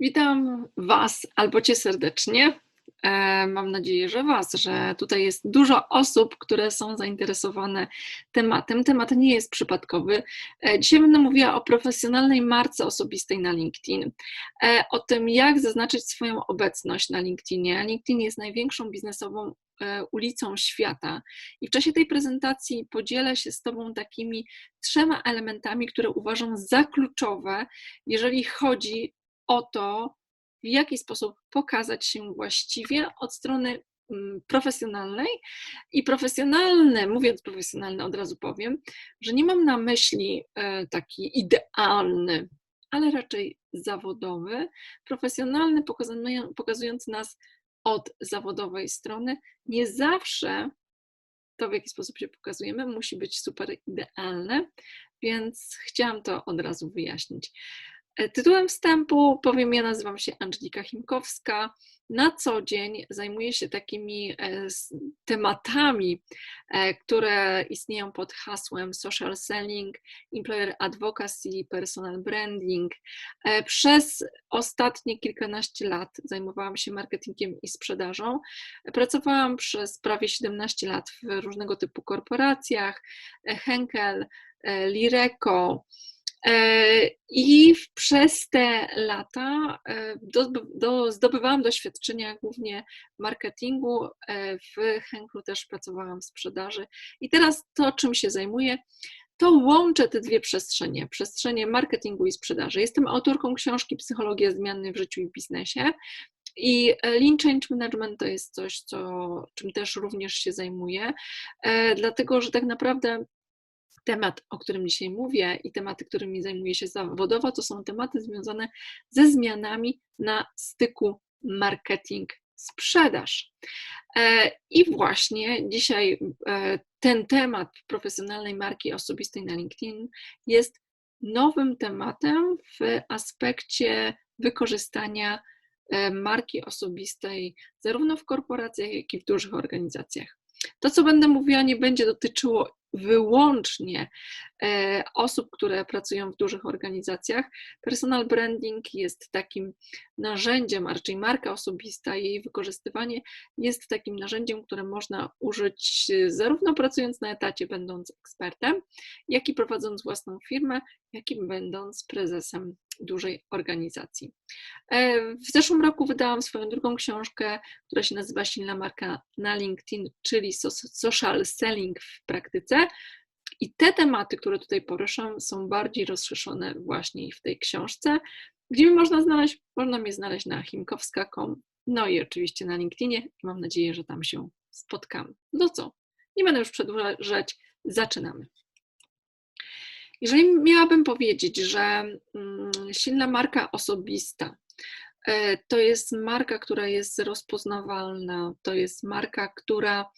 Witam Was albo Cię serdecznie. E, mam nadzieję, że Was, że tutaj jest dużo osób, które są zainteresowane tematem. Temat nie jest przypadkowy. E, dzisiaj będę mówiła o profesjonalnej marce osobistej na LinkedIn, e, o tym, jak zaznaczyć swoją obecność na LinkedInie. LinkedIn jest największą biznesową ulicą świata. I w czasie tej prezentacji podzielę się z Tobą takimi trzema elementami, które uważam za kluczowe, jeżeli chodzi o to, w jaki sposób pokazać się właściwie od strony mm, profesjonalnej. I profesjonalne, mówiąc profesjonalne, od razu powiem, że nie mam na myśli e, taki idealny, ale raczej zawodowy, profesjonalny, pokazujący nas od zawodowej strony. Nie zawsze to, w jaki sposób się pokazujemy, musi być super idealne, więc chciałam to od razu wyjaśnić. E, tytułem wstępu powiem, ja nazywam się Angelika Chimkowska. Na co dzień zajmuję się takimi e, tematami, e, które istnieją pod hasłem social selling, employer advocacy, personal branding. Przez ostatnie kilkanaście lat zajmowałam się marketingiem i sprzedażą. Pracowałam przez prawie 17 lat w różnego typu korporacjach, Henkel, Lireco, E, I przez te lata e, do, do, zdobywałam doświadczenia głównie w marketingu, e, w Henklu też pracowałam w sprzedaży. I teraz to, czym się zajmuję, to łączę te dwie przestrzenie, przestrzenie marketingu i sprzedaży. Jestem autorką książki Psychologia zmiany w życiu i biznesie. I Lean Change Management to jest coś, co, czym też również się zajmuję, dlatego że tak naprawdę temat, o którym dzisiaj mówię i tematy, którymi zajmuję się zawodowo, to są tematy związane ze zmianami na styku marketing sprzedaż. E, I właśnie dzisiaj e, ten temat profesjonalnej marki osobistej na LinkedIn jest nowym tematem w aspekcie wykorzystania e, marki osobistej zarówno w korporacjach, jak i w dużych organizacjach. To, co będę mówiła, nie będzie dotyczyło wyłącznie e, osób, które pracują w dużych organizacjach. Personal branding jest takim narzędziem, a raczej marka osobista, jej wykorzystywanie jest takim narzędziem, które można użyć zarówno pracując na etacie, będąc ekspertem, jak i prowadząc własną firmę, jak i będąc prezesem dużej organizacji. E, w zeszłym roku wydałam swoją drugą książkę, która się nazywa Silna marka na LinkedIn, czyli social selling w praktyce. I te tematy, które tutaj poruszam, są bardziej rozszerzone właśnie w tej książce. Gdzie mi można znaleźć? Można mnie znaleźć na chimkowska.com, no i oczywiście na LinkedInie mam nadzieję, że tam się spotkamy. No co? Nie będę już przedłużać, zaczynamy. Jeżeli miałabym powiedzieć, że mm, silna marka osobista e, to jest marka, która jest rozpoznawalna, to jest marka, która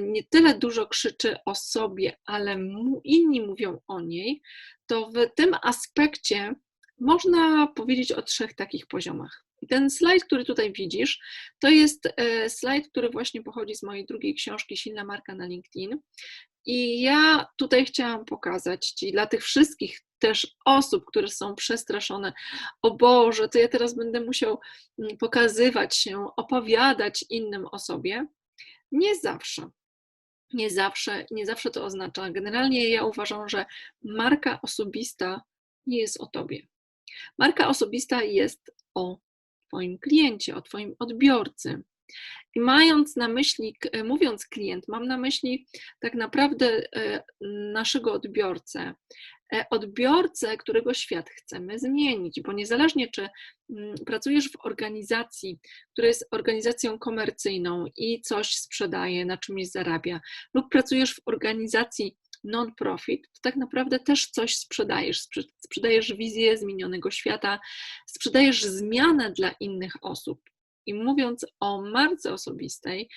nie tyle dużo krzyczy o sobie, ale inni mówią o niej, to w tym aspekcie można powiedzieć o trzech takich poziomach. Ten slajd, który tutaj widzisz, to jest e, slajd, który właśnie pochodzi z mojej drugiej książki Silna marka na LinkedIn. I ja tutaj chciałam pokazać Ci, dla tych wszystkich też osób, które są przestraszone, o Boże, to ja teraz będę musiał mm, pokazywać się, opowiadać innym o sobie. Nie zawsze. Nie zawsze, nie zawsze to oznacza. Generalnie ja uważam, że marka osobista nie jest o Tobie. Marka osobista jest o Twoim kliencie, o Twoim odbiorcy. I mając na myśli, mówiąc klient, mam na myśli tak naprawdę e, naszego odbiorcę, e, odbiorcę, którego świat chcemy zmienić, bo niezależnie czy mm, pracujesz w organizacji, która jest organizacją komercyjną i coś sprzedaje, na czymś zarabia, lub pracujesz w organizacji non-profit, to tak naprawdę też coś sprzedajesz. Sprzedajesz wizję zmienionego świata, sprzedajesz zmianę dla innych osób. I mówiąc o marce osobistej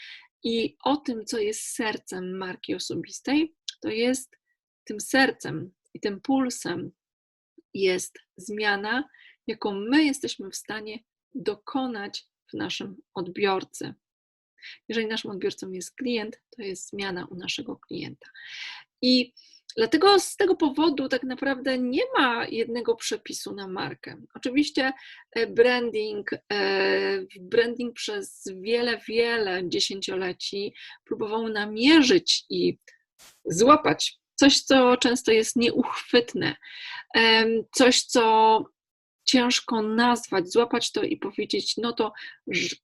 i o tym, co jest sercem marki osobistej, to jest tym sercem i tym pulsem jest zmiana, jaką my jesteśmy w stanie dokonać w naszym odbiorcy. Jeżeli naszym odbiorcą jest klient, to jest zmiana u naszego klienta. I Dlatego z tego powodu tak naprawdę nie ma jednego przepisu na markę. Oczywiście e, branding, e, branding przez wiele, wiele dziesięcioleci próbował namierzyć i złapać. Coś, co często jest nieuchwytne, coś, co ciężko nazwać, złapać to i powiedzieć, no to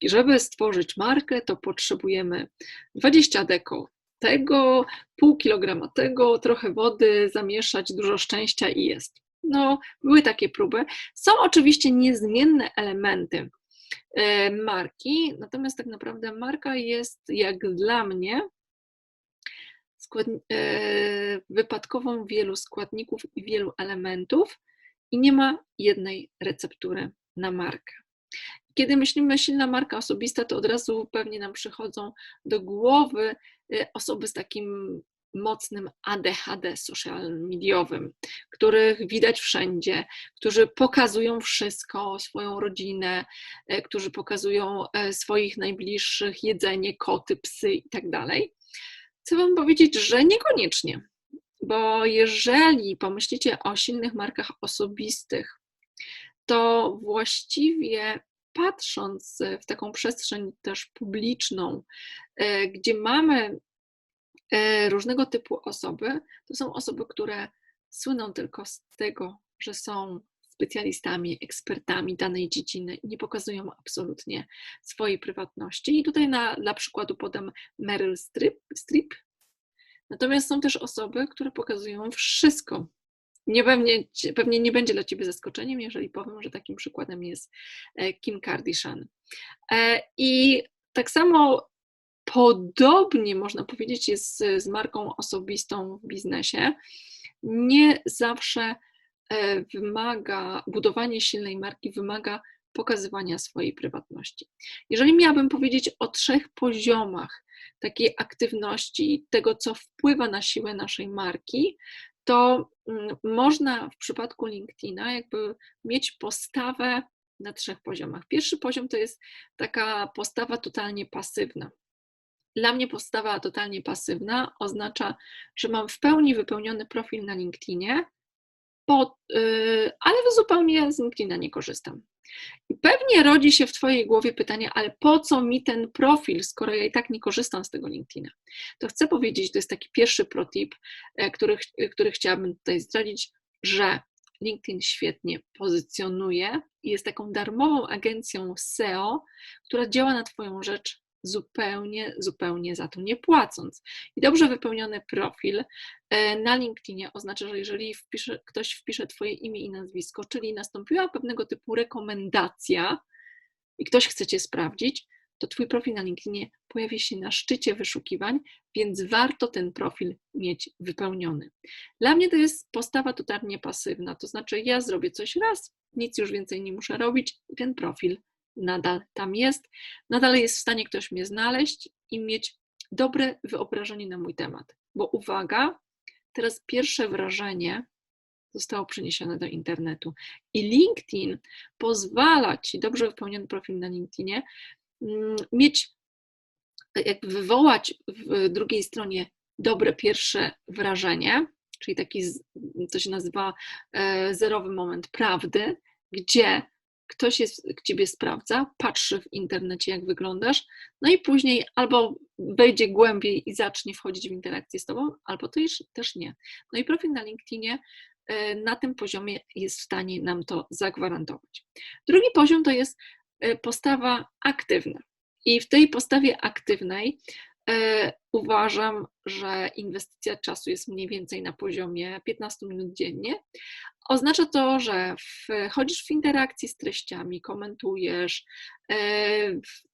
żeby stworzyć markę, to potrzebujemy 20 deko tego, pół kilograma tego, trochę wody, zamieszać, dużo szczęścia i jest. No, były takie próby. Są oczywiście niezmienne elementy e, marki, natomiast tak naprawdę marka jest, jak dla mnie, e, wypadkową wielu składników i wielu elementów i nie ma jednej receptury na markę. Kiedy myślimy silna marka osobista, to od razu pewnie nam przychodzą do głowy osoby z takim mocnym ADHD social mediowym, których widać wszędzie, którzy pokazują wszystko, swoją rodzinę, y, którzy pokazują y, swoich najbliższych, jedzenie, koty, psy i tak. Chcę Wam powiedzieć, że niekoniecznie, bo jeżeli pomyślicie o silnych markach osobistych, to właściwie patrząc w taką przestrzeń też publiczną, e, gdzie mamy e, różnego typu osoby, to są osoby, które słyną tylko z tego, że są specjalistami, ekspertami danej dziedziny i nie pokazują absolutnie swojej prywatności. I tutaj na, dla przykładu podam Meryl Streep. Natomiast są też osoby, które pokazują wszystko, nie pewnie, pewnie nie będzie dla Ciebie zaskoczeniem, jeżeli powiem, że takim przykładem jest e, Kim Kardashian. E, I tak samo podobnie można powiedzieć jest z, marką osobistą w biznesie. Nie zawsze e, wymaga, budowanie silnej marki wymaga pokazywania swojej prywatności. Jeżeli miałabym powiedzieć o trzech poziomach takiej aktywności, tego, co wpływa na siłę naszej marki, to mm, można w przypadku LinkedIna jakby mieć postawę na trzech poziomach. Pierwszy poziom to jest taka postawa totalnie pasywna. Dla mnie postawa totalnie pasywna oznacza, że mam w pełni wypełniony profil na LinkedInie, po, yy, ale zupełnie z LinkedIna nie korzystam. I pewnie rodzi się w Twojej głowie pytanie, ale po co mi ten profil, skoro ja i tak nie korzystam z tego LinkedIna? To chcę powiedzieć, to jest taki pierwszy protip, e, który, który chciałabym tutaj zdradzić, że LinkedIn świetnie pozycjonuje i jest taką darmową agencją SEO, która działa na Twoją rzecz zupełnie, zupełnie za to nie płacąc. I dobrze wypełniony profil e, na LinkedInie oznacza, że jeżeli wpisze, ktoś wpisze Twoje imię i nazwisko, czyli nastąpiła pewnego typu rekomendacja i ktoś chce Cię sprawdzić, to Twój profil na LinkedInie pojawi się na szczycie wyszukiwań, więc warto ten profil mieć wypełniony. Dla mnie to jest postawa totalnie pasywna, to znaczy ja zrobię coś raz, nic już więcej nie muszę robić i ten profil nadal tam jest, nadal jest w stanie ktoś mnie znaleźć i mieć dobre wyobrażenie na mój temat. Bo uwaga, teraz pierwsze wrażenie zostało przeniesione do internetu. I LinkedIn pozwala ci, dobrze wypełniony profil na LinkedInie, mm, mieć, jakby wywołać w drugiej stronie dobre pierwsze wrażenie, czyli taki, co się nazywa e, zerowy moment prawdy, gdzie ktoś jest, ciebie sprawdza, patrzy w internecie, jak wyglądasz, no i później albo wejdzie głębiej i zacznie wchodzić w interakcję z tobą, albo to już też nie. No i profil na LinkedInie e, na tym poziomie jest w stanie nam to zagwarantować. Drugi poziom to jest e, postawa aktywna. I w tej postawie aktywnej E, uważam, że inwestycja czasu jest mniej więcej na poziomie 15 minut dziennie. Oznacza to, że wchodzisz w interakcję z treściami, komentujesz e,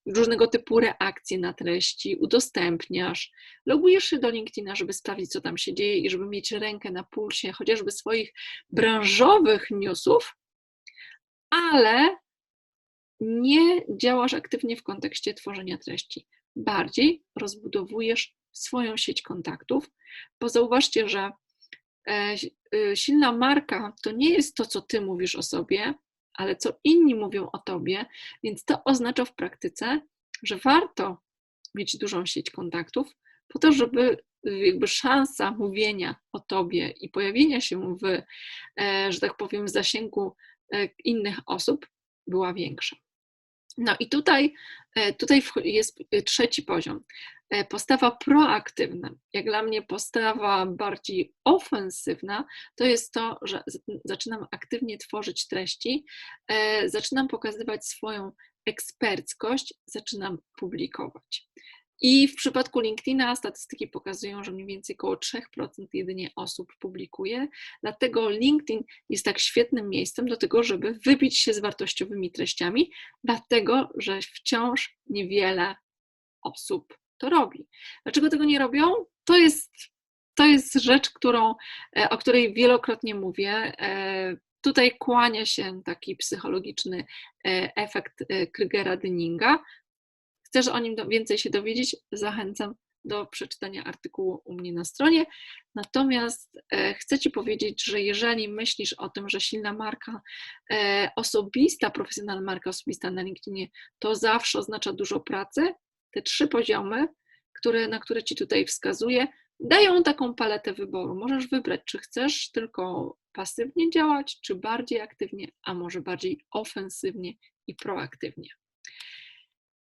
różnego typu reakcje na treści, udostępniasz, logujesz się do LinkedIna, żeby sprawdzić, co tam się dzieje i żeby mieć rękę na pulsie chociażby swoich branżowych newsów, ale nie działasz aktywnie w kontekście tworzenia treści. Bardziej rozbudowujesz swoją sieć kontaktów, bo zauważcie, że silna marka to nie jest to, co ty mówisz o sobie, ale co inni mówią o tobie, więc to oznacza w praktyce, że warto mieć dużą sieć kontaktów, po to, żeby jakby szansa mówienia o tobie i pojawienia się w, e, że tak powiem, w zasięgu e, innych osób była większa. No i tutaj, e, tutaj jest trzeci poziom. Postawa proaktywna, jak dla mnie postawa bardziej ofensywna, to jest to, że zaczynam aktywnie tworzyć treści, zaczynam pokazywać swoją eksperckość, zaczynam publikować. I w przypadku LinkedIna statystyki pokazują, że mniej więcej około 3% jedynie osób publikuje. Dlatego LinkedIn jest tak świetnym miejscem do tego, żeby wybić się z wartościowymi treściami, dlatego że wciąż niewiele osób to robi. Dlaczego tego nie robią? To jest, to jest rzecz, którą, e, o której wielokrotnie mówię. E, tutaj kłania się taki psychologiczny e, efekt Krygera-Dyninga, chcesz o nim więcej się dowiedzieć, zachęcam do przeczytania artykułu u mnie na stronie. Natomiast e, chcę Ci powiedzieć, że jeżeli myślisz o tym, że silna marka e, osobista, profesjonalna marka osobista na LinkedInie to zawsze oznacza dużo pracy, te trzy poziomy, które, na które Ci tutaj wskazuję, dają taką paletę wyboru. Możesz wybrać, czy chcesz tylko pasywnie działać, czy bardziej aktywnie, a może bardziej ofensywnie i proaktywnie.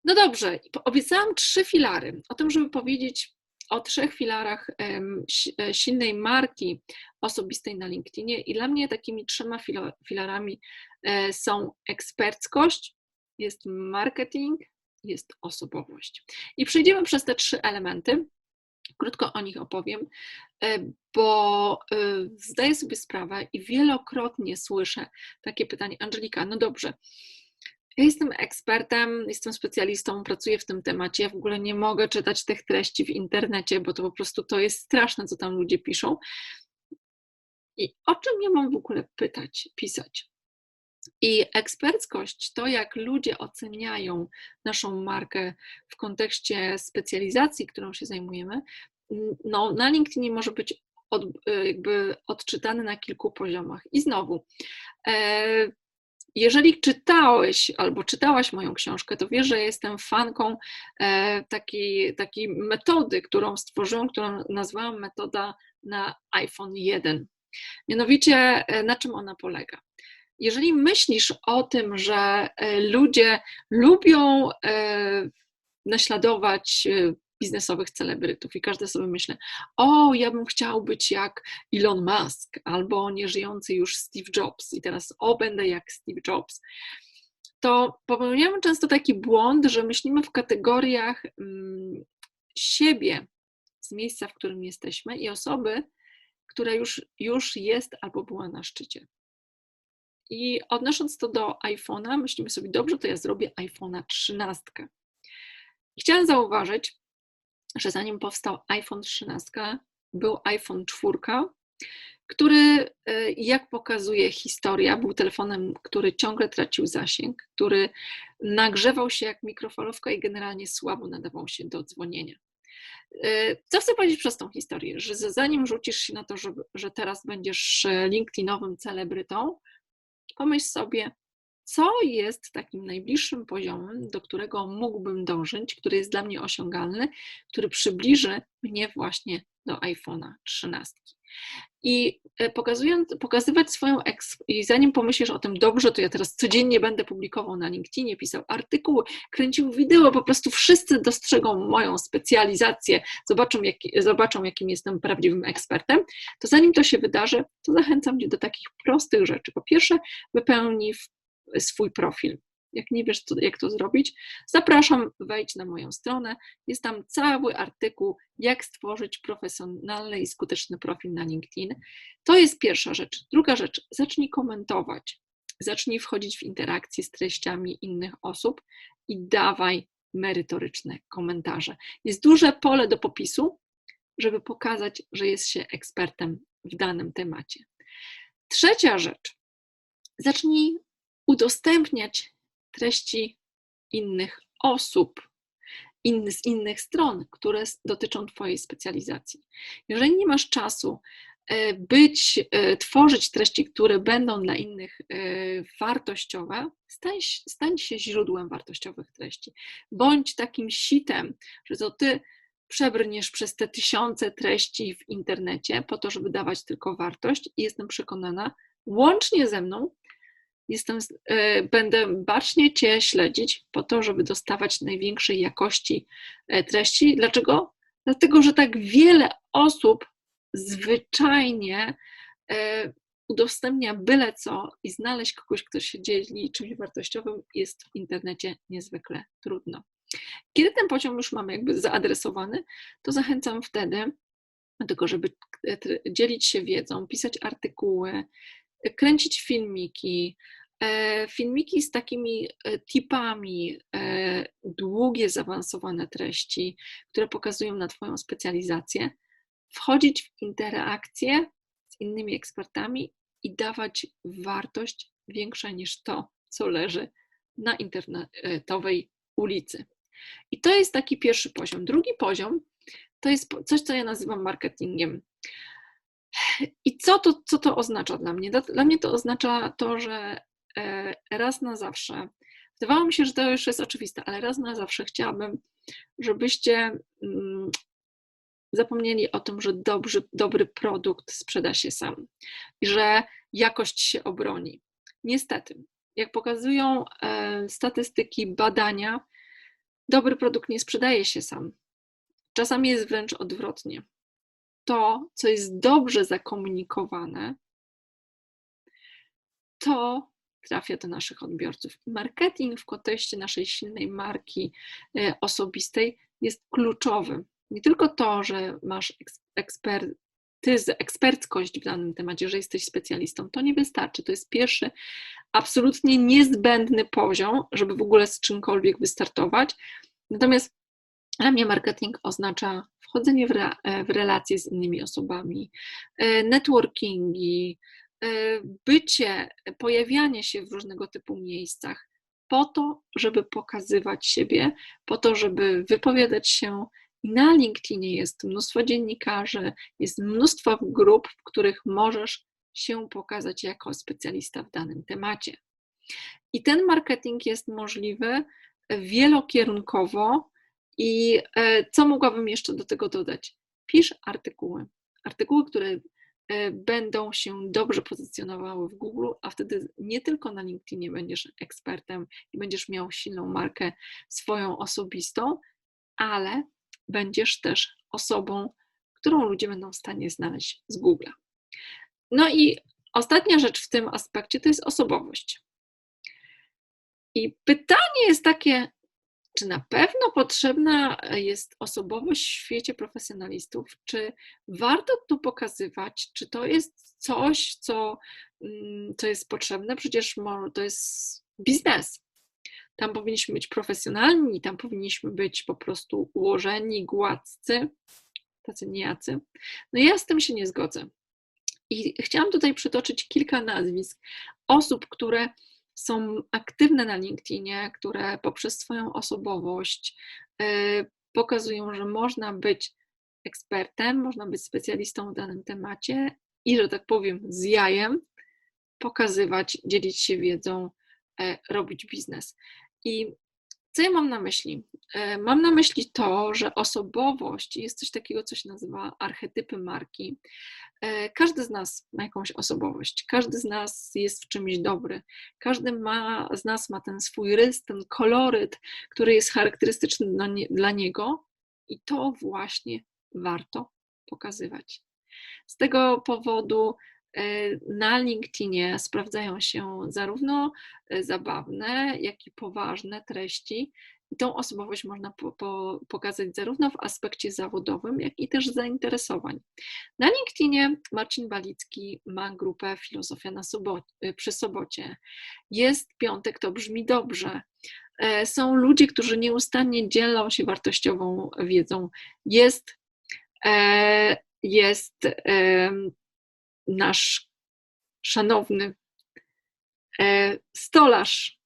No dobrze, obiecałam trzy filary. O tym, żeby powiedzieć o trzech filarach e, silnej marki osobistej na LinkedInie i dla mnie takimi trzema filarami e, są eksperckość, jest marketing, jest osobowość. I przejdziemy przez te trzy elementy. Krótko o nich opowiem, e, bo zdaję sobie sprawę i wielokrotnie słyszę takie pytanie, Angelika, no dobrze, ja jestem ekspertem, jestem specjalistą, pracuję w tym temacie. Ja w ogóle nie mogę czytać tych treści w internecie, bo to po prostu to jest straszne, co tam ludzie piszą. I o czym ja mam w ogóle pytać, pisać? I eksperckość, to jak ludzie oceniają naszą markę w kontekście specjalizacji, którą się zajmujemy, no, na LinkedInie może być od, jakby odczytany na kilku poziomach. I znowu, e, jeżeli czytałeś albo czytałaś moją książkę, to wiesz, że jestem fanką e, takiej, takiej metody, którą stworzyłam, którą nazwałam metoda na iPhone 1. Mianowicie, e, na czym ona polega? Jeżeli myślisz o tym, że e, ludzie lubią naśladować biznesowych celebrytów i każdy sobie myśli, o, ja bym chciał być jak Elon Musk albo nieżyjący już Steve Jobs i teraz o, będę jak Steve Jobs. To popełniamy często taki błąd, że myślimy w kategoriach mm, siebie z miejsca, w którym jesteśmy i osoby, która już, już jest albo była na szczycie. I odnosząc to do iPhone'a, myślimy sobie, dobrze, to ja zrobię iPhone'a 13. chciałam zauważyć, że zanim powstał iPhone 13, był iPhone 4, który, e, jak pokazuje historia, był telefonem, który ciągle tracił zasięg, który nagrzewał się jak mikrofalówka i generalnie słabo nadawał się do dzwonienia. E, co chcę powiedzieć przez tą historię? Że zanim rzucisz się na to, że, że teraz będziesz e, LinkedInowym celebrytą, pomyśl sobie, co jest takim najbliższym poziomem, do którego mógłbym dążyć, który jest dla mnie osiągalny, który przybliży mnie właśnie do iPhone'a 13. I e, pokazując, pokazywać swoją i zanim pomyślisz o tym dobrze, to ja teraz codziennie będę publikował na LinkedInie, pisał artykuły, kręcił wideo, po prostu wszyscy dostrzegą moją specjalizację, zobaczą, jak, zobaczą jakim jestem prawdziwym ekspertem, to zanim to się wydarzy, to zachęcam Cię do takich prostych rzeczy. Po pierwsze, wypełnij swój profil. Jak nie wiesz, jak to zrobić, zapraszam, wejdź na moją stronę. Jest tam cały artykuł, jak stworzyć profesjonalny i skuteczny profil na LinkedIn. To jest pierwsza rzecz. Druga rzecz, zacznij komentować. Zacznij wchodzić w interakcje z treściami innych osób i dawaj merytoryczne komentarze. Jest duże pole do popisu, żeby pokazać, że jest się ekspertem w danym temacie. Trzecia rzecz. Zacznij udostępniać treści innych osób, inny, z innych stron, które dotyczą Twojej specjalizacji. Jeżeli nie masz czasu e, być, e, tworzyć treści, które będą dla innych e, wartościowe, stań, stań się źródłem wartościowych treści. Bądź takim sitem, że to Ty przebrniesz przez te tysiące treści w internecie po to, żeby dawać tylko wartość i jestem przekonana, łącznie ze mną, jestem, e, będę bacznie Cię śledzić po to, żeby dostawać największej jakości e, treści. Dlaczego? Dlatego, że tak wiele osób zwyczajnie e, udostępnia byle co i znaleźć kogoś, kto się dzieli czymś wartościowym jest w internecie niezwykle trudno. Kiedy ten poziom już mamy jakby zaadresowany, to zachęcam wtedy do tego, żeby dzielić się wiedzą, pisać artykuły, kręcić filmiki, e, filmiki z takimi e, tipami, e, długie, zaawansowane treści, które pokazują na Twoją specjalizację, wchodzić w interakcję z innymi ekspertami i dawać wartość większa niż to, co leży na internetowej ulicy. I to jest taki pierwszy poziom. Drugi poziom to jest coś, co ja nazywam marketingiem. I co to, co to oznacza dla mnie? Dla mnie to oznacza to, że e, raz na zawsze, wydawało mi się, że to już jest oczywiste, ale raz na zawsze chciałabym, żebyście mm, zapomnieli o tym, że dobry, dobry produkt sprzeda się sam i że jakość się obroni. Niestety, jak pokazują e, statystyki, badania, dobry produkt nie sprzedaje się sam. Czasami jest wręcz odwrotnie. To, co jest dobrze zakomunikowane, to trafia do naszych odbiorców. Marketing w kontekście naszej silnej marki e, osobistej jest kluczowy. Nie tylko to, że masz ekspertyzę, eksperckość w danym temacie, że jesteś specjalistą, to nie wystarczy. To jest pierwszy, absolutnie niezbędny poziom, żeby w ogóle z czymkolwiek wystartować. Natomiast dla mnie marketing oznacza wchodzenie w, re, w relacje z innymi osobami, e, networkingi, e, bycie, pojawianie się w różnego typu miejscach po to, żeby pokazywać siebie, po to, żeby wypowiadać się. Na LinkedInie jest mnóstwo dziennikarzy, jest mnóstwo grup, w których możesz się pokazać jako specjalista w danym temacie. I ten marketing jest możliwy wielokierunkowo. I e, co mogłabym jeszcze do tego dodać? Pisz artykuły. Artykuły, które e, będą się dobrze pozycjonowały w Google, a wtedy nie tylko na LinkedInie będziesz ekspertem i będziesz miał silną markę swoją osobistą, ale będziesz też osobą, którą ludzie będą w stanie znaleźć z Google. No i ostatnia rzecz w tym aspekcie to jest osobowość. I pytanie jest takie, czy na pewno potrzebna jest osobowość w świecie profesjonalistów? Czy warto tu pokazywać? Czy to jest coś, co, mm, co jest potrzebne? Przecież to jest biznes. Tam powinniśmy być profesjonalni, tam powinniśmy być po prostu ułożeni, gładcy, tacy nijacy. No ja z tym się nie zgodzę. I chciałam tutaj przytoczyć kilka nazwisk osób, które są aktywne na LinkedInie, które poprzez swoją osobowość y, pokazują, że można być ekspertem, można być specjalistą w danym temacie i, że tak powiem, z jajem pokazywać, dzielić się wiedzą, e, robić biznes. I co ja mam na myśli? E, mam na myśli to, że osobowość jest coś takiego, co się nazywa archetypy marki. E, każdy z nas ma jakąś osobowość, każdy z nas jest w czymś dobry, każdy ma, z nas ma ten swój rys, ten koloryt, który jest charakterystyczny dla, nie, dla niego i to właśnie warto pokazywać. Z tego powodu na LinkedInie sprawdzają się zarówno e, zabawne, jak i poważne treści, i tą osobowość można po, po, pokazać zarówno w aspekcie zawodowym, jak i też zainteresowań. Na LinkedInie Marcin Balicki ma grupę Filozofia na sobocie, przy sobocie. Jest piątek, to brzmi dobrze. E, są ludzie, którzy nieustannie dzielą się wartościową wiedzą. Jest, e, jest nasz szanowny e, stolarz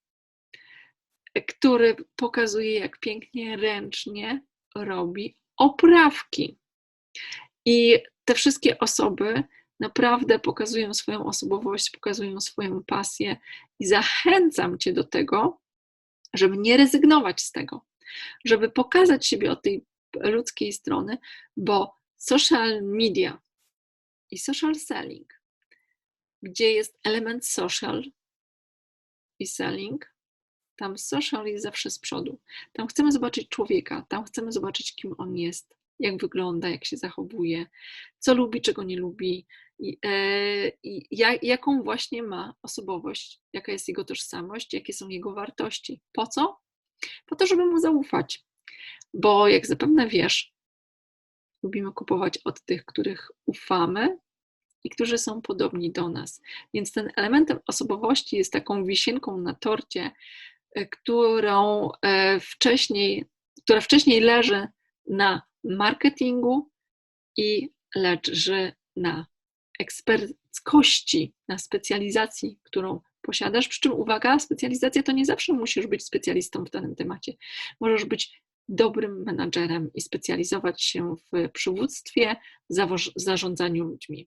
który pokazuje, jak pięknie ręcznie robi oprawki. I te wszystkie osoby naprawdę pokazują swoją osobowość, pokazują swoją pasję i zachęcam Cię do tego, żeby nie rezygnować z tego, żeby pokazać siebie od tej ludzkiej strony, bo social media i social selling, gdzie jest element social i selling, tam social jest zawsze z przodu. Tam chcemy zobaczyć człowieka, tam chcemy zobaczyć, kim on jest, jak wygląda, jak się zachowuje, co lubi, czego nie lubi, i, e, i jaką właśnie ma osobowość, jaka jest jego tożsamość, jakie są jego wartości. Po co? Po to, żeby mu zaufać. Bo jak zapewne wiesz, lubimy kupować od tych, których ufamy i którzy są podobni do nas. Więc ten element osobowości jest taką wisienką na torcie, e, którą e, wcześniej, która wcześniej leży na marketingu i leży na eksperckości, na specjalizacji, którą posiadasz. Przy czym uwaga, specjalizacja to nie zawsze musisz być specjalistą w danym temacie. Możesz być dobrym menadżerem i specjalizować się w przywództwie, zarządzaniu ludźmi.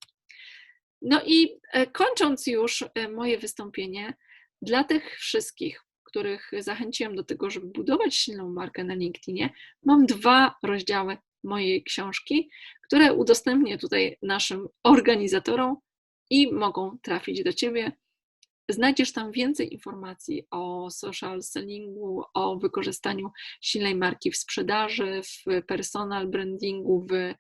No i e, kończąc już e, moje wystąpienie, dla tych wszystkich, których zachęciłam do tego, żeby budować silną markę na LinkedInie, mam dwa rozdziały mojej książki, które udostępnię tutaj naszym organizatorom i mogą trafić do Ciebie. Znajdziesz tam więcej informacji o social sellingu, o wykorzystaniu silnej marki w sprzedaży, w personal brandingu, w e,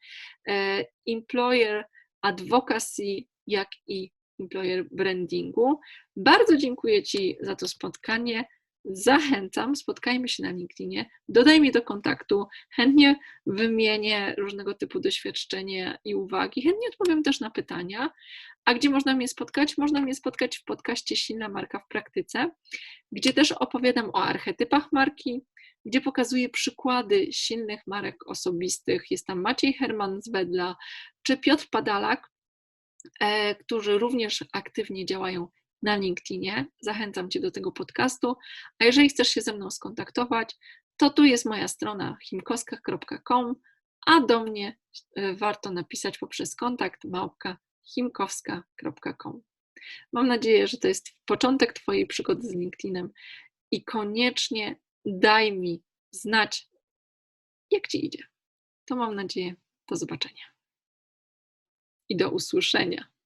employer advocacy, jak i employer brandingu. Bardzo dziękuję Ci za to spotkanie. Zachęcam, spotkajmy się na LinkedInie, dodaj mnie do kontaktu, chętnie wymienię różnego typu doświadczenia i uwagi, chętnie odpowiem też na pytania. A gdzie można mnie spotkać? Można mnie spotkać w podcaście Silna Marka w Praktyce, gdzie też opowiadam o archetypach marki, gdzie pokazuję przykłady silnych marek osobistych. Jest tam Maciej Herman z Wedla czy Piotr Padalak, e, którzy również aktywnie działają na LinkedInie. Zachęcam Cię do tego podcastu. A jeżeli chcesz się ze mną skontaktować, to tu jest moja strona chimkowska.com, a do mnie e, warto napisać poprzez kontakt małpka chimkowska.com. Mam nadzieję, że to jest początek Twojej przygody z LinkedInem i koniecznie daj mi znać, jak Ci idzie. To mam nadzieję. Do zobaczenia i do usłyszenia.